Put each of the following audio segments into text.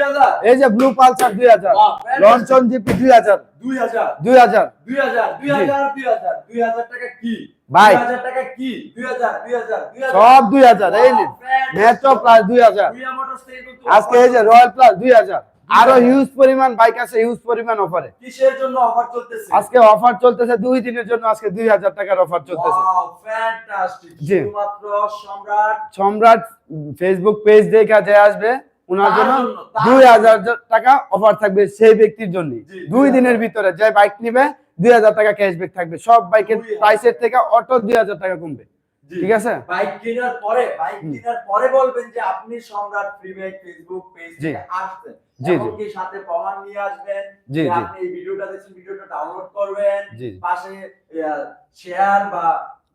2000 এই যে blue Pulsar দুই হাজার। লঞ্চন জিপি দুই হাজার 2000 দুই হাজার 2000 2000 2000 2000 কি ভাই। 2000 টাকা কি 2000 2000 2000 সব দুই হাজার এই নিন। মেট্রো প্লাস দুই হাজার আজকে এই যে রয়্যাল প্লাস দুই হাজার আরও হিউজ পরিমাণ বাইক আছে হিউজ পরিমাণ অফারে কিসের জন্য অফার চলতেছে আজকে অফার চলতেছে দুই দিনের জন্য আজকে দুই হাজার টাকার অফার চলতেছে ওয়াও ফ্যান্টাস্টিক শুধুমাত্র সম্রাট সম্রাট ফেসবুক পেজ দেখা যে আসবে ওনার জন্য দুই হাজার টাকা অফার থাকবে সেই ব্যক্তির জন্য দুই দিনের ভিতরে যে বাইক নিবে দুই হাজার টাকা ক্যাশব্যাক থাকবে। সব বাইকের প্রাইসের থেকে অটো দুই হাজার টাকা কমবে। ঠিক আছে? বাইক কেনার পরে বাইক কেনার পরে বলবেন যে আপনি সম্রাট ফ্রি বাইক ফেসবুক পেজ। থেকে আসছেন। জি, জি। সাথে প্রমাণ নিয়ে আসবেন জি, যে জি। আপনি এই ভিডিওটা দেখছেন ভিডিওটা ডাউনলোড করবেন। পাশে শেয়ার বা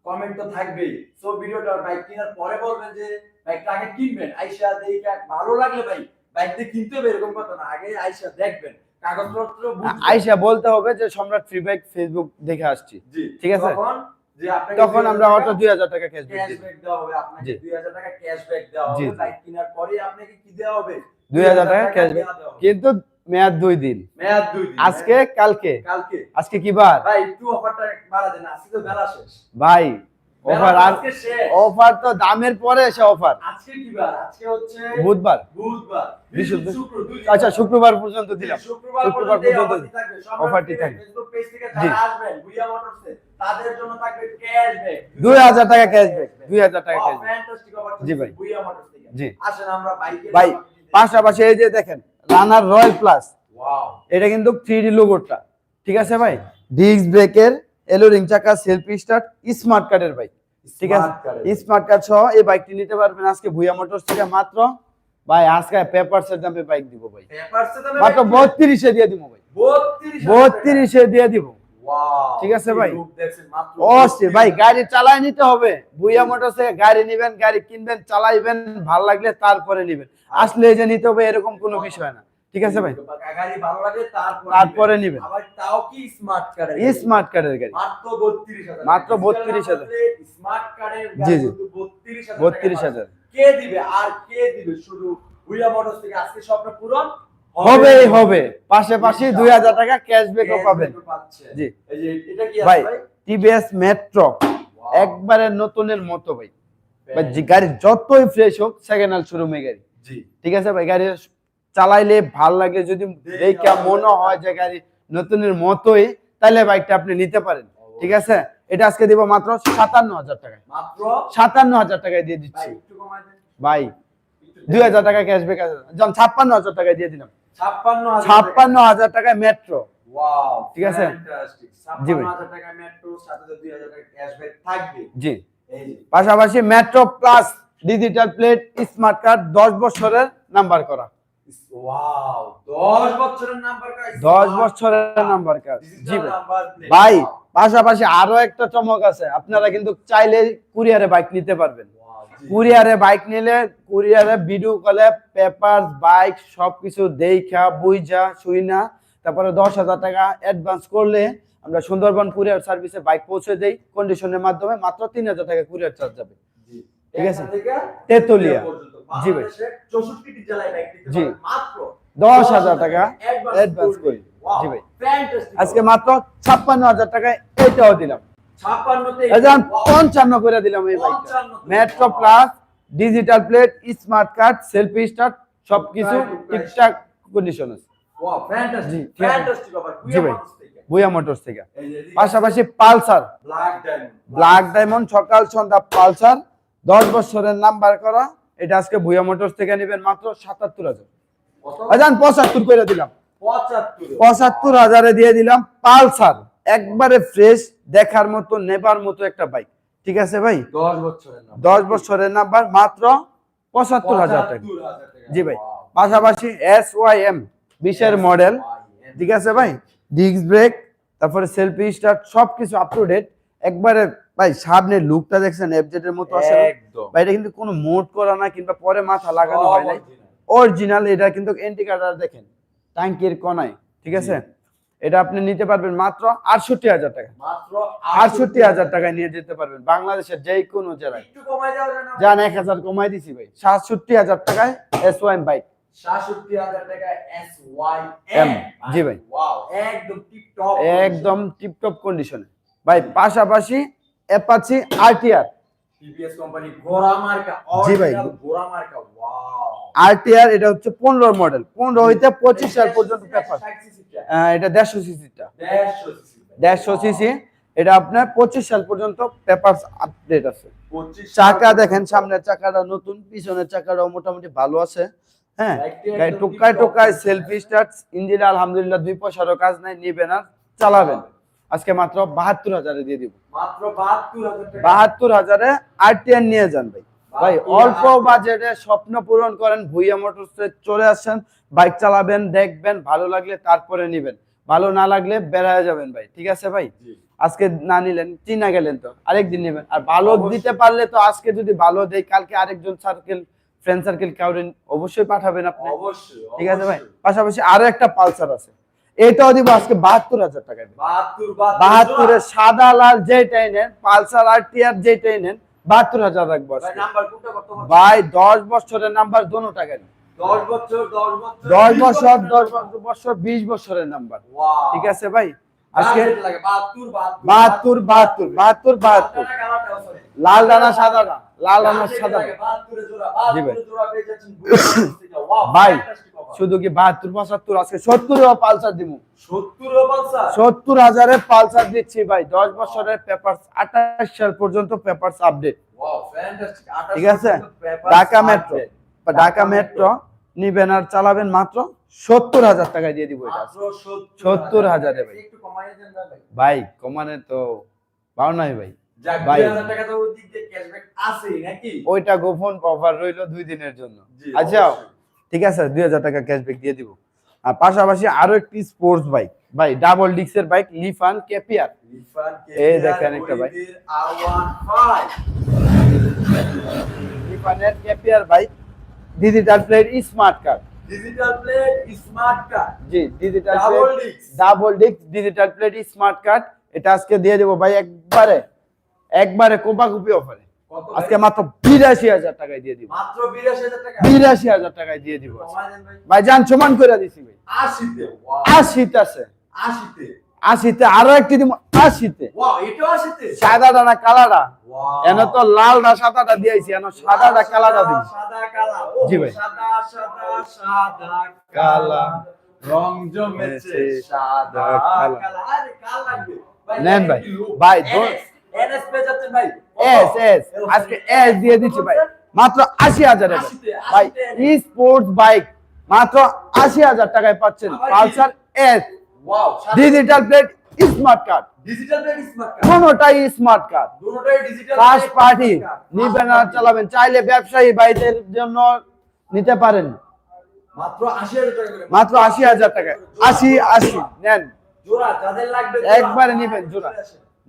কমেন্ট তো থাকবেই। সো ভিডিওটা বাইক কেনার পরে বলবেন যে বাইকটা আগে কিনবেন। আইসা দেখে ভালো লাগলে ভাই বাইক দিয়ে কিনতে হবে এরকম কথা না। আগে আইসা দেখবেন। কাগজপত্র আইসা বলতে হবে যে সম্রাট ফ্রি বাইক ফেসবুক দেখে আসছি। জি। ঠিক আছে? তখন আমরা অটো দুই হাজার টাকা ক্যাশব্যাক দিই দেওয়া হবে আপনাকে জি। 2000 টাকা ক্যাশব্যাক দেওয়া হবে। বাইক কেনার পরে আপনাকে কি দেওয়া হবে? 2000 টাকা ক্যাশব্যাক। কিন্তু মেয়াদ দুই দিন। মেয়াদ দুই দিন আজকে কালকে? কালকে। আজকে কি বার? ভাই একটু অফারটা বাড়া দেন আজকে তো বেলা শেষ। ভাই অফার আজকে শেষ। অফার তো দামের পরে এসে অফার আজকে কি বার? আজকে হচ্ছে বুধবার। বুধবার। বৃহস্পতি- শুক্র আচ্ছা শুক্রবার পর্যন্ত দিলাম। শুক্রবার পর্যন্ত অফারটি থাকবে। জি। যারা আসবেন ভুইয়া মোটরসে তাদের জন্য থাকবে ক্যাশব্যাক দুই হাজার টাকা ক্যাশব্যাক দুই হাজার টাকা ক্যাশব্যাক ফ্যান্টাস্টিক অফার জি ভাই। জি। আসেন আমরা বাইকের ভাই পাশাপাশি এই যে দেখেন রানার রয়্যাল প্লাস ওয়াও এটা কিন্তু থ্রি ডি লোগোটা ঠিক আছে ভাই? ডিস্ক ব্রেকের এলো রিং চাকা সেলফি স্টার্ট স্মার্ট কার্ডের বাইক ঠিক আছে? স্মার্ট কার্ড সহ এই বাইকটি নিতে পারবেন আজকে ভুইয়া মোটরস থেকে মাত্র। ভাই আজকে পেপারস এর দামে বাইক দিব ভাই। মাত্র বত্রিশে দিয়ে দিব ভাই। বত্রিশে দিয়ে দিব। ঠিক আছে ভাই? অবশ্যই। ভাই গাড়ি চালাই নিতে হবে। ভুইয়া মোটরস গাড়ি নিবেন গাড়ি কিনবেন চালাইবেন ভালো লাগলে তারপরে নিবেন। আসলে যে নিতে হবে এরকম কোনো বিষয় না। ঠিক আছে ভাই? গাড়ি ভালো লাগে তারপরে নিবেন। আবার তাও কি স্মার্ট কার্ড স্মার্ট কার্ডের গাড়ি। মাত্র 32000 মাত্র 32,000 স্মার্ট কার্ডের জি, গাড়ি জি। শুধু 32000 32,000 কে দিবে? আর কে দিবে? শুধু ভুইয়া মোটরস থেকে আজকে স্বপ্ন পূরণ হবেই হবে পাশাপাশি দুই হাজার টাকা ক্যাশব্যাকও পাবেন। জি। ভাই টিভিএস মেট্রো. একবারে নতুনের মতো ভাই। গাড়ি যতই ফ্রেশ হোক সেকেন্ড হ্যান্ড শোরুমে গাড়ি। ঠিক আছে ভাই গাড়ি চালাইলে ভালো লাগে যদি দেখে মনে হয় যে গাড়ি নতুনের মতোই তাহলে বাইকটা আপনি নিতে পারেন। ঠিক আছে? এটা আজকে দিব মাত্র সাতান্ন হাজার টাকায়। মাত্র? সাতান্ন হাজার টাকায় দিয়ে দিচ্ছি। ভাই দুই হাজার টাকা ক্যাশব্যাক আছে। ছাপ্পান্ন হাজার টাকায় দিয়ে দিলাম। 56000 ছাপ্পান্ন হাজার টাকায় মেট্রো ঠিক আছে? জি ভাই। 56000 টাকা মেট্রো সাথে 2000 টাকা ক্যাশব্যাক থাকবে। জি। পাশাপাশি metro plus digital plate smart card দশ বছরের নাম্বার করা। ওয়াও 10 বছরের নাম্বার কার্ড দশ বছরের নাম্বার কার্ড জি ভাই। ভাই পাশাপাশি আরও একটা চমক আছে। আপনারা কিন্তু চাইলে কুরিয়ারে বাইক নিতে পারবেন। কুরিয়ারে বাইক নিলে কুরিয়ারে ভিডিও কলে পেপার বাইক সবকিছু দেখা বুঝা শুই না তারপরে দশ হাজার টাকা অ্যাডভান্স করলে আমরা সুন্দরবন কুরিয়ার সার্ভিসে বাইক পৌঁছে দেই কন্ডিশনের মাধ্যমে মাত্র তিন হাজার টাকা কুরিয়ার চার্জ যাবে ঠিক আছে। তেতুলিয়া। জি ভাই। 64টি জেলায় বাইক নিতে জি। দশ হাজার টাকা অ্যাডভান্স করি জি ভাই। আজকে মাত্র ছাপ্পান্ন হাজার টাকা এটাও দিলাম 56 তে এখন পঞ্চান্ন করে দিলাম এই বাইকটা metro plus digital plate smart card self start সবকিছু. ঠিকঠাক কন্ডিশন আছে। বুয়া মোটরস থেকে। পাশাপাশি পালসার। ব্ল্যাক ডায়মন্ড সকাল সন্ধ্যা পালসার। দশ বছরের নাম্বার করা। এটা আজকে ভুয়া মোটরস থেকে নেবেন মাত্র সাতাত্তর হাজার। পঁচাত্তর করে দিলাম। পঁচাত্তর হাজারে দিয়ে দিলাম পালসার। একবারে ফ্রেশ দেখার মতো নেবার মতো একটা বাইক ঠিক আছে ভাই? 10 বছরের দশ বছরের নাম্বার মাত্র পঁচাত্তর হাজার টাকা। জি ভাই। পাশাপাশি এস ওয়াই এম বিশের মডেল ঠিক আছে ভাই? ডিস্ক ব্রেক তারপরে সেলফি স্টার্ট সবকিছু আপ টু ডেট একবারে ভাই সামনে লুকটা দেখছেন এফজেড এর মতো আছে ভাই এটা কিন্তু কোনো মোড করা না কিংবা পরে মাথা লাগানো হয় নাই। অরিজিনাল এটা কিন্তু এন্টি কার্ডার দেখেন। ট্যাঙ্কির কোনায় ঠিক আছে? এটা আপনি নিতে পারবেন মাত্র আটষট্টি হাজার টাকা। মাত্র আটষট্টি হাজার টাকায় নিয়ে যেতে পারবেন বাংলাদেশের যে কোনো জেলায়। যান এক হাজার কমাই দিছি ভাই। সাতষট্টি হাজার টাকায় এস ওয়াই বাইক হাজার জি ভাই। একদম টিপ টপ একদম টিপটপ কন্ডিশনে ভাই পাশাপাশি অ্যাপাচি আরটিআর জি ভাই। আরটিআর এটা হচ্ছে পনেরো মডেল পনেরো হইতে পঁচিশ সাল পর্যন্ত পেপার। এটা দেড়শো সিসিটা দেড়শো সিসি এটা আপনার পঁচিশ সাল পর্যন্ত পেপার আপডেট আছে। চাকা দেখেন সামনের চাকাটা নতুন পিছনের চাকাটাও মোটামুটি ভালো আছে। হ্যাঁ টোকায় টোকায় সেলফি স্টার্ট ইঞ্জিনে আলহামদুলিল্লাহ দুই পয়সারও কাজ নাই নিবেন আর চালাবেন। আজকে মাত্র বাহাত্তর হাজারে দিয়ে দিব। মাত্র 72000 টাকা। বাহাত্তর হাজারে আরটিআর নিয়ে যান ভাই। ভাই অল্প বাজেটে স্বপ্ন পূরণ করেন ভুইয়া মোটরসে চলে আসেন। বাইক চালাবেন দেখবেন ভালো লাগলে তারপরে নিবেন। ভালো না লাগলে বেড়ায় যাবেন ভাই ঠিক আছে ভাই? আজকে না নিলেন চিনা গেলেন তো আরেকদিন নেবেন। আর ভালো দিতে পারলে তো আজকে যদি ভালো দেই কালকে আরেকজন সার্কেল ফ্রেন্ড সার্কেল কাউরে অবশ্যই পাঠাবেন আপনি। ঠিক আছে ভাই? পাশাপাশি আরও একটা পালসার আছে। এটাও দিব আজকে বাহাত্তর হাজার টাকা 72 বাহাত্তরের সাদা লাল যেটাই নেন পালসার আর টিআর যেটাই নেন বাহাত্তর হাজার রাখব? ভাই দশ বছরের নাম্বার দোনো টাকা নেই 10 বছর 10 বছর দশ বছর দশ বছর বিশ বছরের নাম্বার ঠিক আছে ভাই? আজকে আজকে লাগে 72 বাহাত্তর। বাহাত্তর বাহাত্তর বাহাত্তর লাল ডানা সাদা লাল ডানা সাদা জি ভাই। ভাই, শুধু কি বাহাত্তর পঁচাত্তর? আজকে সত্তর পালসার দিব সত্তর হাজারে পালসার দিচ্ছি ভাই। দশ বছরের পেপার আঠাশ সাল পর্যন্ত পেপার আপডেট। ঠিক আছে? ঢাকা মেট্রো। বা ঢাকা মেট্রো নিবেন আর চালাবেন মাত্র সত্তর হাজার টাকায় দিয়ে দিব এটা। সত্তর হাজারে। ভাই। ভাই। কমানে তো পাও নাই ভাই। ভাই। 2000 টাকা তো ওই দিক দিয়ে ক্যাশব্যাক আছেই নাকি? ওইটা গোপন অফার রইল দুই দিনের জন্য। আচ্ছা ঠিক আছে দুই হাজার টাকা ক্যাশব্যাক দিয়ে দিব। আর পাশাপাশি আরও একটি স্পোর্টস বাইক ভাই ডাবল ডিক্সের বাইক লিফান কেপিয়ার লিফান এই দেখেন একটা ভাই। ওইদের R15 লিফানের KPR bike digital plate smart card digital plate smart card জি digital double disc double disc digital plate smart card এটা আজকে দিয়ে দেবো ভাই একবারে একবারে কোপাকুপি অফারে আজকে মাত্র বিরাশি হাজার টাকায় দিয়ে দিব। মাত্র 82000 টাকা? বিরাশি হাজার টাকায় দিয়ে দিব। ভাই ভাই। যান সমান করে দিছি ভাই। 80 তে আশিতে আছে। 80 তে আশিতে আরও একটি দিব আশিতে। ওয়াও এটাও 80 তে সাদাটা না কালাটা এন তো লাল না সাদাটা দিয়েছি এন সাদাটা কালাটা দিই সাদা কালা জি ভাই। কালা। রং জমেছে সাদা কালা। নেন ভাই। ভাই, এস এস। আজকে এস দিয়ে দিচ্ছি ভাই। মাত্র আশি হাজারে ভাই। 80 তে, ভাই 80 তে। ই স্পোর্টস বাইক মাত্র আশি হাজার টাকায় পাচ্ছেন Pulsar S. Digital plate smart card digital plate smart card কোনোটাই স্মার্ট কার্ড দুটোটাই ডিজিটাল ফার্স্ট পার্টি নিবেন আর চালাবেন। চাইলে ব্যবসায়ী ভাইদের জন্য নিতে পারেন। মাত্র 80000 টাকা মাত্র আশি হাজার টাকায় আশি আশি নেন। জোড়া যাদের লাগবে একবারে নিবেন জোড়া।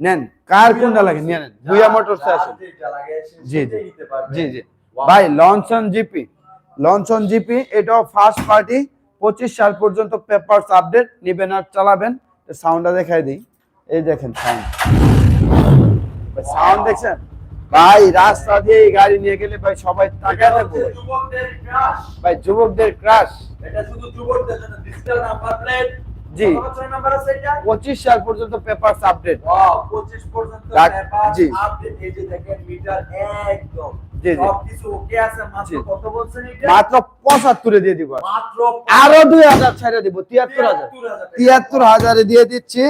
নেন। কার কোনটা লাগে? নিয়ে নেন ভুইয়া মোটরস আসেন। জি জি। জি জি। ভাই লঞ্চন জিপি। লঞ্চন জিপি এটাও ফার্স্ট পার্টি পঁচিশ সাল পর্যন্ত পেপারস আপডেট নিবেন আর চালাবেন। সাউন্ডটা দেখাই দিই। এই দেখেন সাউন্ড সাউন্ড দেখছেন? ভাই রাস্তা দিয়ে গাড়ি নিয়ে গেলে ভাই সবাই টাকা দেবো ভাই। যুবকদের ক্রাশ ভাই যুবকদের ক্রাশ এটা শুধু যুবকদের জন্য ডিজিটাল নাম্বার প্লেট জি। পঁচিশ সাল পর্যন্ত পেপারস আপডেট 25 পর্যন্ত পেপার জি। আপডেট এই যে দেখেন মিটার একদম। মাত্র পঁচাত্তরে দিয়ে দিব। আরও দুই হাজার ছেড়ে দিব তিয়াত্তর হাজার। তিয়াত্তর হাজারে দিয়ে দিচ্ছি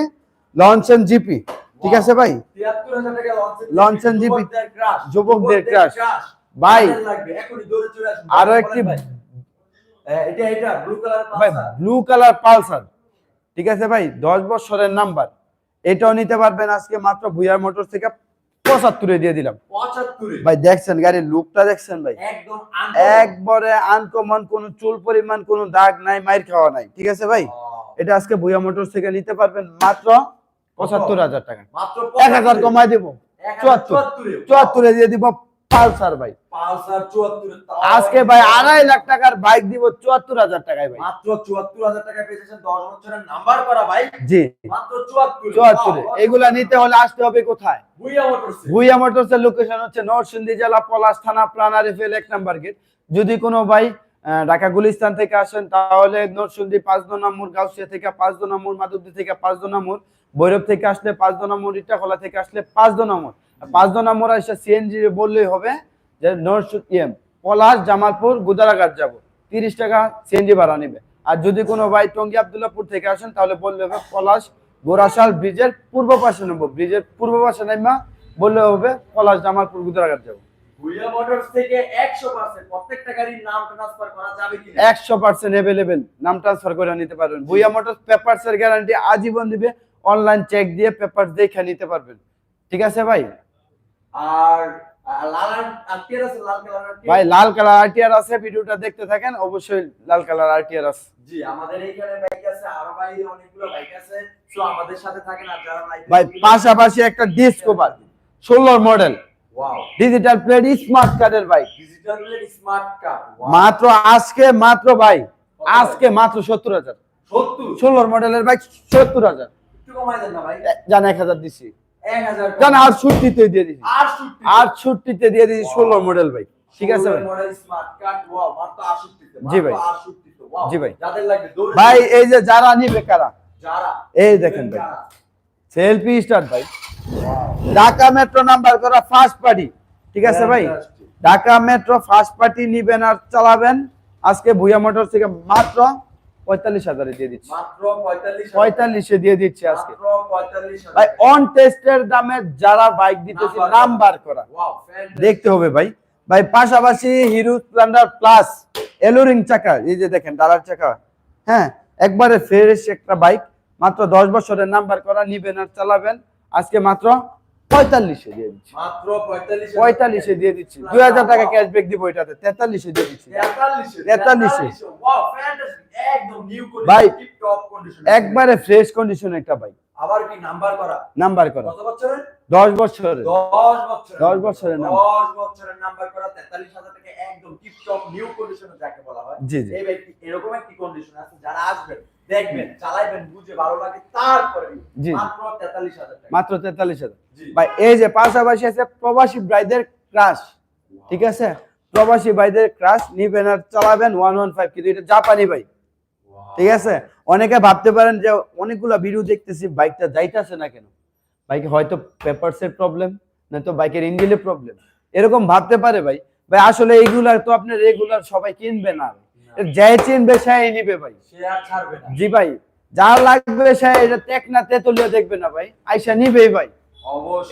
জিপি। ঠিক আছে ভাই? 73000 টাকা লঞ্চের লঞ্চেন জিপি, যুবকদের ক্রাশ ভাই, আরও একটি ভাই। হ্যাঁ, ব্লু কালার ব্লু পালসার। ঠিক আছে ভাই? দশ বছরের নাম্বার এটাও নিতে পারবেন আজকে মাত্র ভুইয়ার মোটর থেকে পঁচাত্তরে দিয়ে দিলাম। ভাই দেখছেন গাড়ির লুকটা দেখছেন ভাই? একবারে আনকমন কোন চুল পরিমাণ কোনো দাগ নাই মাইর খাওয়া নাই। ঠিক আছে ভাই? এটা আজকে ভুয়া মোটর থেকে নিতে পারবেন মাত্র পঁচাত্তর হাজার টাকা। এক হাজার কমাই দিব। চুয়াত্তর। চুয়াত্তরে দিয়ে দিব পালসার ভাই। পালসার 74 আজকে ভাই আড়াই লাখ টাকার বাইক দিব চুয়াত্তর হাজার টাকায় ভাই। মাত্র 74000 টাকা পেয়েছেন 10 বছরের নাম্বার করা জি। মাত্র 74 চুয়াত্তরে। এগুলা নিতে হলে আসতে হবে কোথায়? মোটরস ভুইয়া মোটরসের লোকেশন হচ্ছে নরসিংদী জেলা পলাশ থানা প্রাণারি ফেল এক নাম্বার গেট। যদি কোনো ভাই ঢাকা গুলিস্তান থেকে আসেন তাহলে নরসিংদী পাঁচ দো নম্বর গাউসিয়া থেকে পাঁচ দো নম্বর মাধবদী থেকে পাঁচ দো নম্বর ভৈরব থেকে আসলে পাঁচ দো নম্বর ইটাখোলা থেকে আসলে পাঁচ দো নম্বর পাঁচ দো নম্বর এসে সিএনজি বললেই হবে যে নরসিংদী পলাশ জামালপুর গুদারাঘাট যাব। তিরিশ টাকা সিএনজি ভাড়া নেবে। আর যদি কোনো ভাই টঙ্গী আবদুল্লাপুর থেকে আসেন তাহলে বললে হবে পলাশ গোরাশাল ব্রিজের পূর্ব পাশে নেব। ব্রিজের পূর্ব পাশে নেমা বললে হবে পলাশ জামালপুর গুদারাঘাট যাব। ভুইয়া মোটরস থেকে 100% প্রত্যেকটা গাড়ির নাম ট্রান্সফার করা যাবে কি একশো পার্সেন্ট অ্যাভেলেবেল নাম ট্রান্সফার করে নিতে পারবেন। ভুইয়া মোটরস পেপারস এর গ্যারান্টি আজীবন দিবে। অনলাইন চেক দিয়ে পেপার দেখে নিতে পারবেন। ঠিক আছে ভাই? আর ভাই লাল কালার আরটিআর আছে ভিডিওটা দেখতে থাকেন অবশ্যই লাল কালার আরটিআর আছে। জি আমাদের এইখানে বাইক আছে আরও বাইরে অনেকগুলো বাইক আছে সো আমাদের সাথে থাকেন আর যারা ভাই পাশাপাশি একটা ডিসকভার ষোলোর মডেল ডিজিটাল প্লেট স্মার্ট কার্ডের বাইক ডিজিটাল স্মার্ট কার মাত্র আজকে মাত্র ভাই আজকে মাত্র সত্তর হাজার। 70 ষোলোর মডেলের বাইক সত্তর হাজার। একটু কমাই দেন না ভাই। জান এক হাজার দিছি। 1000 জান আর ছুটিতে দিয়ে দিছি। আর ছুটিতে দিয়ে দিছি ষোলোর মডেল ভাই। ঠিক আছে ভাই? মডেল স্মার্ট কার্ড ওয়াও মাত্র 68 তে জি ভাই। 68 তে ওয়াও জি ভাই। ভাই এই যে যারা নিবে কারা? এই দেখেন ভাই। সেলফি স্টার্ট ভাই. ঢাকা মেট্রো নাম্বার করা ফার্স্ট পার্টি ঠিক আছে ভাই. ঢাকা মেট্রো ফার্স্ট পার্টি নিবেন আর চালাবেন। আজকে ভুয়া মোটর থেকে মাত্র পঁয়তাল্লিশ হাজারে দিয়ে দিচ্ছি। পঁয়তাল্লিশে দিয়ে দিচ্ছি আজকে। ভাই অন টেস্টের দামে যারা বাইক দিতেছি Number নাম্বার করা। দেখতে হবে ভাই। ভাই পাশাপাশি হিরো স্প্লেন্ডার প্লাস এলোরিং চাকা এই যে দেখেন ডালার চাকা। হ্যাঁ একবারে ফ্রেশ একটা বাইক মাত্র দশ বছরের নাম্বার করা নিবেন আর চালাবেন। আজকে মাত্র পঁয়তাল্লিশে দিয়ে দিচ্ছি। মাত্র পঁয়তাল্লিশে দিয়ে দিচ্ছি। দুই হাজার টাকা ক্যাশব্যাক দিব এটাতে। তেতাল্লিশে দিয়ে দিচ্ছি। 43 43 ওয়াও ফ্যান্টাস্টিক একদম নিউ কন্ডিশন ভাই, টিপ টপ কন্ডিশন একবারে ফ্রেশ কন্ডিশন একটা বাইক আবার কি নাম্বার করা? নাম্বার করা। কত বছরের? দশ বছরের। 10 বছরের। 10 বছরের নাম্বার। 10 বছরের নাম্বার করা 43000 টাকা একদম টিপ টপ নিউ কন্ডিশনে যাকে বলা হয়। জি জি। এই ব্যক্তি এরকম একটি কন্ডিশন আছে? যারা আসবেন দেখবেন চালাইবেন বুঝে ভালো লাগে তারপরে। মাত্র 43000 টাকা। মাত্র তেতাল্লিশ হাজার। জি। ভাই এই যে পাশাপাশি আছে প্রবাসী ভাইদের ক্রাশ ঠিক আছে? প্রবাসী ভাইদের ক্রাশ নিবেন আর চালাবেন ওয়ান ওয়ান ফাইভ কিন্তু এটা জাপানি বাইক ঠিক আছে? অনেকে ভাবতে পারেন যে অনেকগুলা ভিডিও দেখতেছি বাইকটা যাইতেছে না কেন? বাইকে হয়তো পেপারস এর প্রবলেম তো বাইকের ইঞ্জিনের প্রবলেম এরকম ভাবতে পারে ভাই। ভাই আসলে এইগুলা তো আপনি রেগুলার সবাই কিনবে না চিনবে সেই নিবে ভাই। জি ভাই যা লাগবে সে এটা টেক না তেতুলিয়া দেখবে না ভাই। আইসা নিবেই ভাই।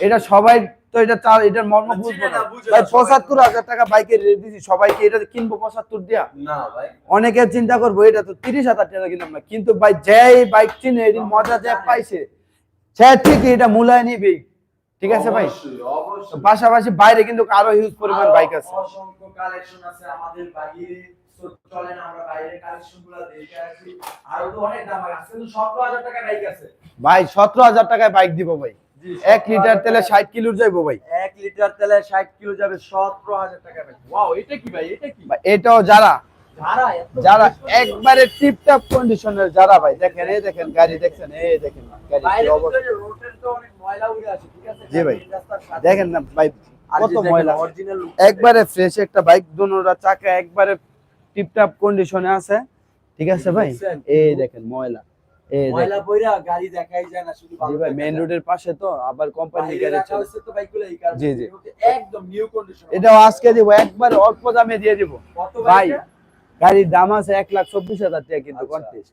এটা সবাই তো এটা চাল এটার মর্ম বুঝব না, না ভাই পঁচাত্তর হাজার টাকা বাইকের রেট দিছি সবাইকে এটা কিনবো পঁচাত্তর দিয়া। না ভাই। অনেকে চিন্তা করব এটা তো তিরিশ হাজার টাকা কিনলাম না। কিন্তু ভাই যেই বাইক চিনে মজা যে পাইছে সে ঠিকই এটা মূলায় নিবি। ঠিক আছে ভাই? পাশাপাশি বাইরে কিন্তু আরও হিউজ পরিমাণ বাইক আছে। অসংখ্য কালেকশন আছে আমাদের বাহিরে তো চলেন আমরা বাইরের কালেকশনগুলো দেখে আসি। আরও তো অনেক দাম আছে কিন্তু সতেরো হাজার টাকা বাইক আছে। ভাই সতেরো হাজার টাকায় বাইক দিব ভাই। এক লিটার তেলে ষাট যাইবো ভাই। এক লিটার তেলে ষাট কিলো যাবে সতেরো হাজার টাকা বাইক ওয়াও এটা কি ভাই? এটা কি? এটাও যারা। একবারে টিপটপ কন্ডিশনের যারা ভাই দেখেন এই দেখেন গাড়ি দেখছেন এই দেখেন গাড়ি জি ভাই। না ভাই আর কত ময়লা। একবারে ফ্রেশ একটা বাইক দুনোটা চাকা একবারে টিপটপ কন্ডিশনে আছে। ঠিক আছে ভাই? এই দেখেন ময়লা। এই ময়লা দেখেন গাড়ি দেখাই যায় না শুধু জি ভাই মেইন রোডের পাশে তো আবার কোম্পানি গ্যারেজ রাখা তো বাইকগুলো এই কারণে। জি, জি। একদম নিউ কন্ডিশন এটাও আজকে দিব একবারে অল্প দামে দিয়ে দিব। ভাই ভাই গাড়ির দাম আছে এক লাখ চব্বিশ হাজার টাকা কিন্তু। কন্টেস্ট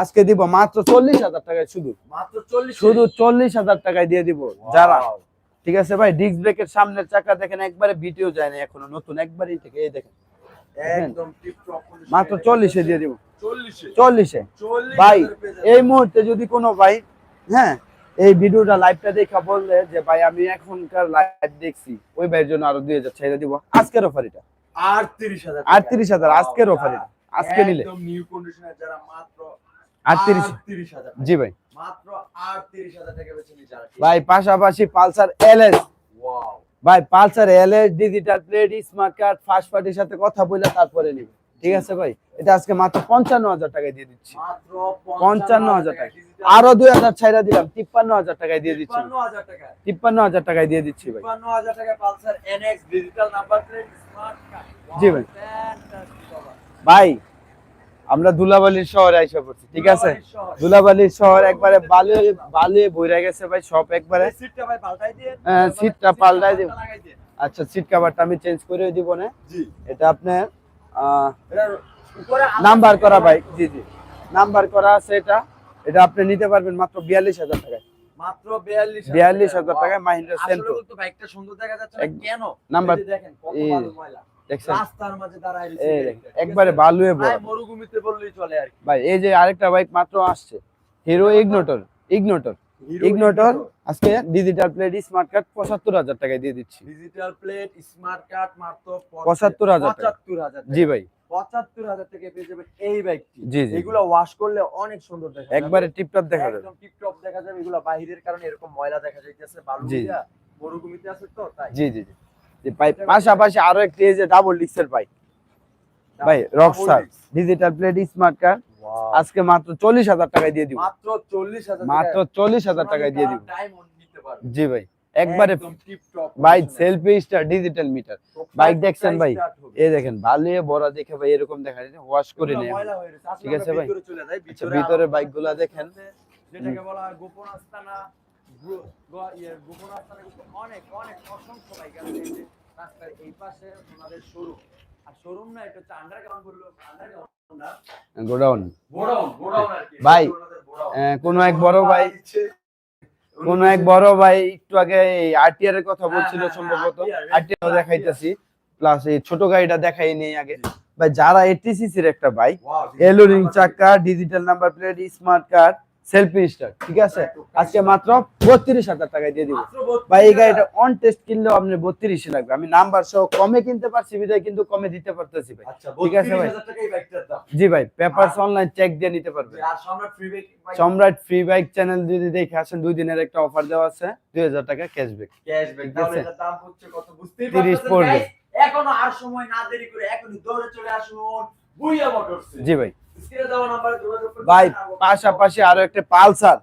আজকে দিব মাত্র চল্লিশ হাজার টাকায় শুধু। মাত্র 40 শুধু চল্লিশ হাজার টাকায় দিয়ে দিব যারা। ঠিক আছে ভাই ডিস্ক ব্রেকের সামনের চাকা দেখেন একবারে ভিডিও যায় না এখনও নতুন একবারই থেকে এই দেখেন। মাত্র চল্লিশে দিয়ে দিব। চল্লিশে? ভাই এই মুহূর্তে যদি কোনো ভাই হ্যাঁ এই ভিডিওটা লাইভটা দেখা বললে যে ভাই আমি এখনকার লাইভ দেখছি। ওই ভাইয়ের জন্য আরও দুই হাজার ছেড়ে দিব। আজকের অফার এটা 38000 আটত্রিশ হাজার আজকের অফার এটা আজকে নিলে। নিউ কন্ডিশনের যারা মাত্র জি ভাই। মাত্র 38000 টাকা বেচে ভাই পাশাপাশি পালসার এলএস। ওয়াও ভাই Pulsar LS digital plate smart card first পার্টির সাথে কথা বলে তারপরে নিবে। ঠিক আছে ভাই? এটা আজকে মাত্র পঞ্চান্ন হাজার টাকায় দিয়ে দিচ্ছি। মাত্র পঞ্চান্ন হাজার টাকা আরও দুই হাজার ছাইরা দিলাম তিপ্পান্ন হাজার টাকায় দিয়ে দিচ্ছি। 55000 টাকা তিপ্পান্ন হাজার টাকায় দিয়ে দিচ্ছি ভাই। 55000 টাকা Pulsar NX digital number plate smart card. জি ভাই। ভাই আমরা দুলাবালির শহরে আইসা পড়ছি ঠিক আছে? দুলাবালির শহর। একবারে বালু বালু বইরা গেছে ভাই সব একবারে। সিটটা পাল্টাই দিয়ে হ্যাঁ, সিটটা পাল্টাই দিয়ে। আচ্ছা সিট কাভারটা আমি চেঞ্জ করে দিব না। জি। এটা আপনার নাম্বার করা ভাই জি জি। নাম্বার করা আছে এটা। এটা আপনি নিতে পারবেন মাত্র বিয়াল্লিশ হাজার টাকায়। মাত্র 42 42,000 টাকায় মাহিন্দ্রা আসলে সেন্ট্রো কিন্তু বাইকটা সুন্দর দেখা যাচ্ছে কেন? নাম্বার- দেখেন কত ভালো ময়লা। রাস্তার মাঝে একবারে বালুয়ে বড় মরুভূমিতে বললেই চলে আর ভাই এই যে আরেকটা বাইক মাত্র আসছে। হিরো ইগনোটর ইগনোটর ইগনোটর আজকে ডিজিটাল প্লেট স্মার্ট কার্ড পঁচাত্তর হাজার টাকায় দিয়ে দিচ্ছি। ডিজিটাল প্লেট স্মার্ট কার্ড মাত্র 75,000 টাকা। 75,000 জি ভাই। পঁচাত্তর হাজার টাকা পেয়ে যাবেন এই বাইকটি। জি, জি। এগুলো ওয়াশ করলে অনেক সুন্দর দেখা একবারে টিপটপ দেখা যাবে। একদম টিপটপ দেখা যাবে। এগুলো বাহিরের কারণে এরকম ময়লা দেখা যাইতেছে বালু মরুভূমিতে আছে তো তাই। জি জি জি। পাশাপাশি আরও একটি এই যে ডাবল ডিক্সের বাইক ভাই Rockstar digital plate smart card আজকে মাত্র চল্লিশ হাজার টাকায় দিয়ে দিব। মাত্র চল্লিশ হাজার মাত্র চল্লিশ হাজার টাকায় দিয়ে দিব। জি ভাই একবারে ভাই self start digital meter bike দেখছেন ভাই? এই দেখেন বালিয়ে বড় দেখে ভাই এরকম দেখা যায় ওয়াশ করে নেই ঠিক আছে ভাই? ভিতরে যাই, আচ্ছা, বাইকগুলা দেখেন। যেটাকে বলা হয় গোপন আস্তানা। গো- গো- গোপন আস্তানা কিন্তু অনেক অনেক অসংখ্য বাইক আছে। রাস্তার এই পাশে ওনাদের শোরুম আর শোরুম না এটা হচ্ছে আন্ডারগ্রাউন্ড বলল আন্ডারগ্রাউন্ড না। গোডাউন গোডাউন গোডাউন আর কি। ভাই। কোনো এক বড় ভাই। কোন এক বড় ভাই একটু আগে আরটিআর এর কথা হ্যাঁ, বলছিল হ্যাঁ, সম্ভবত। আরটিআর দেখাইতেছি। প্লাস এই ছোট গাড়িটা দেখাই নেই আগে। ভাই যারা এটিসিসির একটা বাইক এলোরিং চাকা digital number plate smart card self start ঠিক আছে? আজকে মাত্র বত্রিশ হাজার টাকায় দিয়ে দিব। ভাই এই গাড়িটা অন টেস্ট কিনলেও আপনি বত্রিশে লাগবে। আমি নাম্বার সহ কমে কিনতে পারছি বিধায় কিন্তু কমে দিতে পারতেছি ভাই। আচ্ছা ঠিক আছে ভাই। 32,000 টাকা এই বাইকটার দাম। জি ভাই পেপারস অনলাইন চেক দিয়ে নিতে পারবে। সম্রাট ফ্রি বাইক চ্যানেল যদি দেখে আসেন দুই দিনের একটা অফার দেওয়া আছে দুই হাজার টাকা ক্যাশব্যাক ক্যাশব্যাক দাম হচ্ছে কত বুঝতেই 30 পড়বে। এখনও আর সময় না দেরি করে এখনই দৌড়ে চলে আসুন বুইয়া মোটরস জি ভাই। ভাই পাশাপাশি আরও একটা পালসার।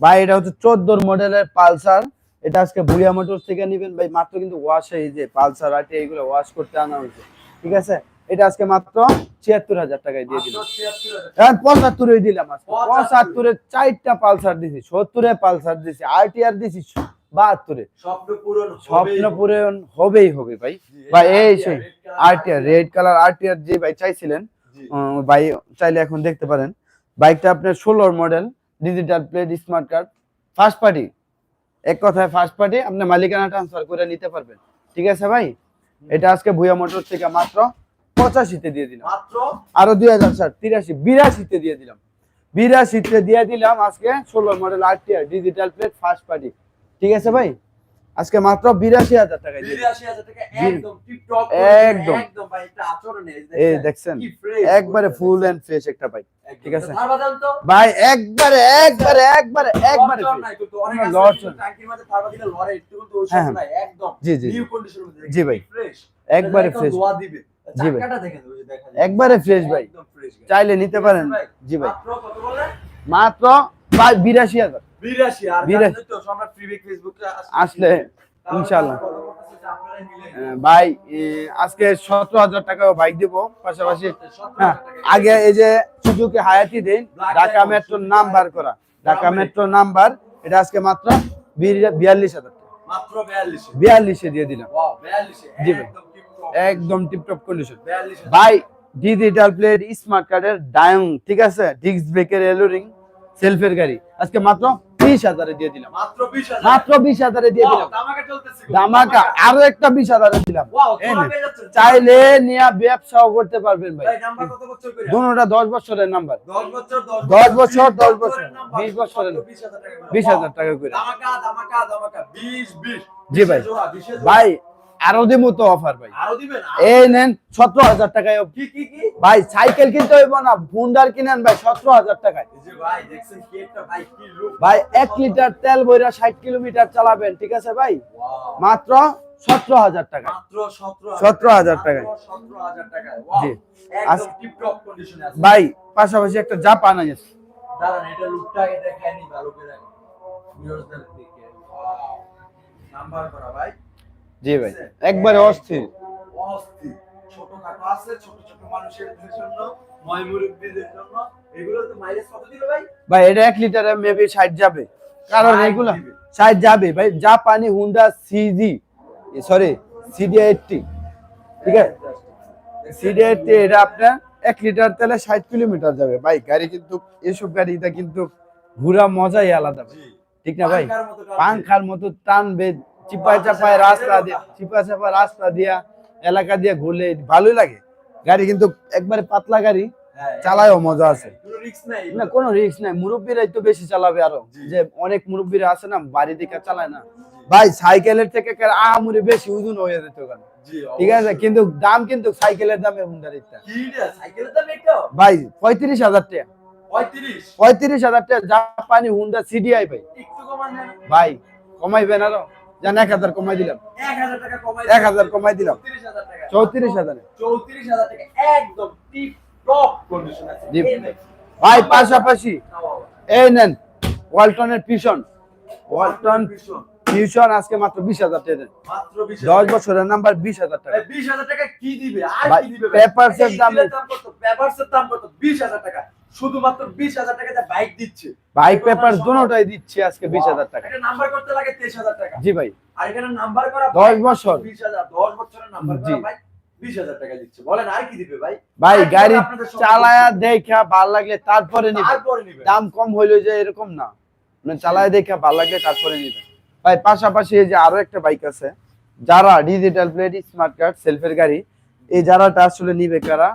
ভাই এটা হচ্ছে চোদ্দোর মডেলের পালসার। এটা আজকে ভুলিয়া মোটরস থেকে নিবেন। ভাই মাত্র কিন্তু ওয়াশ এই যে পালসার আটে এইগুলো ওয়াশ করতে আনা হয়েছে। ঠিক আছে? এটা আজকে মাত্র ছিয়াত্তর হাজার টাকায় দিয়ে দিলাম। মাত্র 76,000 হ্যাঁ পঁচাত্তরে দিলাম পঁচাত্তরে। চারটা পালসার দিছি সত্তরে পালসার দিছি আরটিআর দিছি বাহাত্তরে স্বপ্ন পূরণ হবেই। হবে ভাই। ভাই এই সেই আরটিআর রেড কালার আরটিআর যে ভাই চাইছিলেন ভাই চাইলে এখন দেখতে পারেন। বাইকটা আপনার ষোলোর model digital plate smart card first party এক কথায় ফার্স্ট পার্টি আপনি মালিকানা ট্রান্সফার করে নিতে পারবেন। ঠিক আছে ভাই? এটা আজকে ভুয়া মোটর থেকে মাত্র পঁচাশিতে দিয়ে দিলাম। মাত্র? আরও দুই হাজার ষাট তিরাশি বিরাশিতে দিয়ে দিলাম। বিরাশিতে দিয়ে দিলাম আজকে ষোলো model RTR digital plate first party ঠিক আছে ভাই? আজকে মাত্র বিরাশি হাজার টাকায় দিয়ে দিলাম। 82,000 টাকা একদম এই দেখছেন একবারে ফুল। এন্ড ফ্রেশ একটা বাইক ঠিক আছে। ভাই একবারে একবারে একবারে একবারে জি জি জি। নিউ কন্ডিশনের মধ্যে জি ভাই। ফ্রেশ একবারে ফ্রেশ দোয়া দিবে জি ভাই। একবারে ফ্রেশ ভাই। চাইলে নিতে পারেন। জি ভাই। মাত্র বিরাশি হাজার। 82 আর তো সম্রাট ফ্রি ফেসবুকে আসলে ইনশাআল্লাহ। ভাই আজকে সতেরো হাজার টাকা বাইক দিব। পাশাপাশি হ্যাঁ আগে এই যে সুজুকি হায়াতি দিন ঢাকা মেট্রোর নাম্বার করা। ঢাকা Ground মেট্রো নাম্বার এটা আজকে মাত্র বিয়াল্লিশ হাজার টাকা। মাত্র 42 বিয়াল্লিশে দিয়ে দিলাম। জি ভাই। একদম টিপটপ কন্ডিশন ভাই ডিজিটাল প্লেট স্মার্ট কার্ডের ডায়ং ঠিক আছে? ডিস্ক ব্রেকের এলোরিং সেলফের গাড়ি। আজকে মাত্র বিশ হাজারে দিয়ে দিলাম। মাত্র বিশ হাজারে। দিয়ে দিলাম। ধামাকা আরও একটা বিশ হাজারে দিলাম। চাইলে নিয়ে ব্যবসাও করতে পারবেন ভাই। দুটা দশ বছরের নাম্বার। 10 বছর 10 বছর, 10 বছর, নাম্বার, 20 বছরের। 20000 টাকা করে। বিশ হাজার টাকা করে। ধামাকা ধামাকা ধামাকা 20 20 জি ভাই। জোড়া 20 জোড়া। ভাই আরও দিব তো অফার ভাই। আরও দিবেন? এই নেন সতেরো হাজার টাকায় কি কি কি? ভাই সাইকেল কিনতে হইব না বুন্ডার কিনেন ভাই সতেরো হাজার টাকায়। এই যে ভাই দেখছেন কি একটা ভাই কি ভাই এক লিটার তেল বইরা ষাট কিলোমিটার চালাবেন ঠিক আছে ভাই? মাত্র সতেরো হাজার টাকা। মাত্র 17 17,000 টাকায়। 17000 টাকায়। জি। একদম আজ- টিপ টপ কন্ডিশনে আছে। ভাই পাশাপাশি একটা জাপান আছে। দাঁড়ান এটা লুকটা আগে ভালো করে। দিকে। নাম্বার করা ভাই। জি ভাই। একবারে অস্থির। অস্থির। ছোটখাটো আছে ছোট ছোট মানুষের জন্য জন্য। এগুলো তো মাইলেজ কত দিবে ভাই? ভাই এটা এক লিটারে মেবি ষাট যাবে। কারণ এগুলা দিবে। ষাট যাবে। ভাই জাপানি Honda CG sorry CD eighty ঠিক আছে? সিডি এইটটি এটা আপনার এক লিটার তেলে ষাট কিলোমিটার যাবে। ভাই গাড়ি কিন্তু এসব গাড়িটা কিন্তু ঘোরা মজাই আলাদা। ঠিক না ভাই। পাংখার মতো টানবে চিপায় চাপায় রাস্তা দিয়ে চিপা চাপা রাস্তা দিয়া এলাকা দিয়ে ঘুরলে ভালোই লাগে। গাড়ি কিন্তু একবারে পাতলা গাড়ি হ্যাঁ, চালায়ও মজা আছে। না কোনো রিস্ক নাই। মুরব্বীরাই তো বেশি চালাবে আরও। যে অনেক মুরব্বীরা আছে না বাড়ি দিকে চালায় না। ভাই সাইকেলের থেকে আহামুরি বেশি ওজন হয়ে যেত ওখানে। ঠিক আছে কিন্তু দাম কিন্তু সাইকেলের দামে হুন্ডার ভাই পঁয়ত্রিশ হাজার টাকা। 35 পঁয়ত্রিশ হাজার টাকা জাপানি হুন্ডা সিডিআই ভাই। ভাই কমাইবেন আরও। জান এক হাজার কমাই দিলাম। 1000 টাকা কমাই এক হাজার কমাই দিলাম। 34000 টাকা। চৌত্রিশ হাজার। টাকা একদম। ভাই পাশাপাশি। এই নেন ওয়ালটনের পিছন। ওয়ালটন ভীষণ। পিছন আজকে মাত্র বিশ হাজার টাকা। মাত্র 20 দশ বছরের নাম্বার বিশ হাজার টাকা। বিশ হাজার টাকা কি দিবে? দাম- দাম কত? বিশ হাজার টাকা। শুধুমাত্র বিশ হাজার টাকা যা বাইক দিচ্ছে। বাইক পেপার দিচ্ছি আজকে বিশ হাজার টাকা। এটা নাম্বার করতে লাগে তেইশ হাজার টাকা। জি ভাই। আর এখানে নাম্বার করা দশ বছর। বিশ হাজার। দশ বছরের নাম্বার জি। করা বাইক বিশ টাকা দিচ্ছে। বলেন আর কি দিবে ভাই? ভাই গাড়ি চালায়া দেখা ভালো লাগলে তারপরে নিবে। দাম কম হইল যে এরকম না। মানে চালায় দেখা ভালো লাগলে তারপরে নিবে। ভাই পাশাপাশি এই যে আরও একটা বাইক আছে যারা ডিজিটাল প্লেট স্মার্ট কার্ড সেলফের গাড়ি। এই যারাটা আসলে নিবে কারা?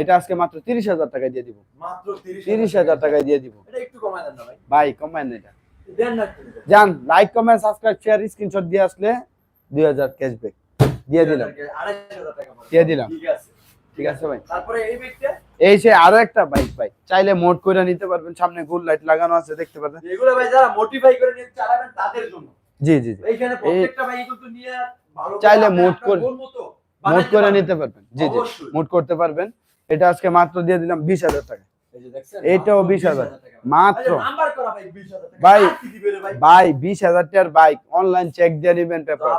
এটা আজকে মাত্র তিরিশ হাজার টাকা দিয়ে দিব। মাত্র তিরিশ হাজার টাকায়। দিয়ে দিব। একটু কমায় না ভাই। ভাই এটা। যান like comment subscribe share screenshot দিয়ে আসলে দুই হাজার ক্যাশব্যাক দিয়ে দিলাম। দিয়ে দিলাম। ঠিক আছে ভাই? তারপরে এই বাইকটা এই সে আরও একটা বাইক ভাই চাইলে মোড করে নিতে পারবেন সামনে গুল লাইট লাগানো আছে দেখতে পারবেন এগুলো ভাই যারা মোটিফাই করে নিয়ে চালাবেন তাদের জন্য। জি জি জি। এইখানে প্রত্যেকটা বাইক কিন্তু নিয়ে ভালো চাইলে মোড করে- মোড করে নিতে পারবেন। জি জি। মোড করতে পারবেন। এটা আজকে মাত্র দিয়ে দিলাম বিশ হাজার টাকা। এই যে দেখছেন, এইটাও মাত্র 20,000 টাকা। মাত্র। আচ্ছা, নাম্বার করা ভাই ভাই, বিশ হাজার টাকার বাইক অনলাইন চেক দিয়ে নিবেন পেপার।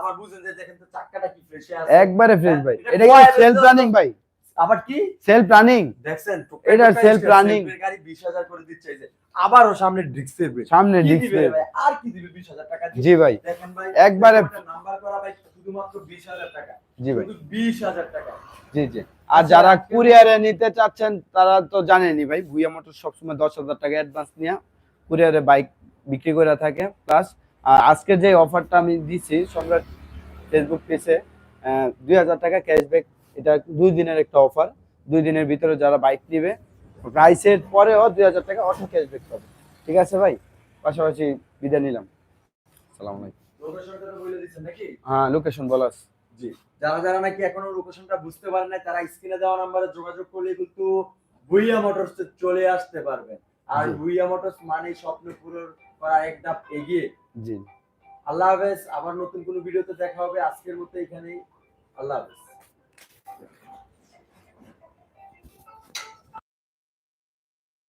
একবারে ফ্রেশ ভাই। এটা কি হাজার রানিং ভাই? আবার কি? সেলফ রানিং দেখছেন এটা টোকাই running। গাড়ি 20,000 করে দিচ্ছে এই যে। আবারও সামনে ডিস্কের ব্রেক সামনে কি দিবে ডিসপ্লে রে ভাই? আর কি দিবে 20,000 টাকা জি ভাই। দেখেন ভাই একবারে- নাম্বার করা ভাই শুধুমাত্র 20,000 টাকা। জি ভাই। শুধু 20,000 টাকা। জি জি। আর যারা কুরিয়ারে নিতে চাচ্ছেন তারা তো জানেনই ভাই ভুইয়া মোটর সবসময় দশ হাজার টাকা অ্যাডভান্স নিয়ে কুরিয়ারে বাইক বিক্রি করে থাকে। প্লাস আজকে যে অফারটা আমি দিছি সম্রাট ফেসবুক পেজে দুই হাজার টাকা ক্যাশব্যাক এটা দুই দিনের একটা অফার দুই দিনের ভিতরে যারা বাইক নিবে প্রাইসের পরেও দুই হাজার টাকা অটো ক্যাশব্যাক পাবে। ঠিক আছে ভাই? পাশাপাশি বিদায় নিলাম। সালাম হ্যাঁ লোকেশন বলাস জি। যারা যারা নাকি এখনও লোকেশনটা বুঝতে পারেন নাই তারা স্ক্রিনে দেওয়া নাম্বারে যোগাযোগ করলে কিন্তু ভুইয়া মোটরস চলে আসতে পারবেন। আর। ভুইয়া মোটরস মানে স্বপ্ন পূরণ করা এক ধাপ এগিয়ে। জি। আল্লাহ হাফেজ আবার নতুন কোনো ভিডিওতে দেখা হবে। আজকের মতো এখানেই। আল্লাহ হাফেজ।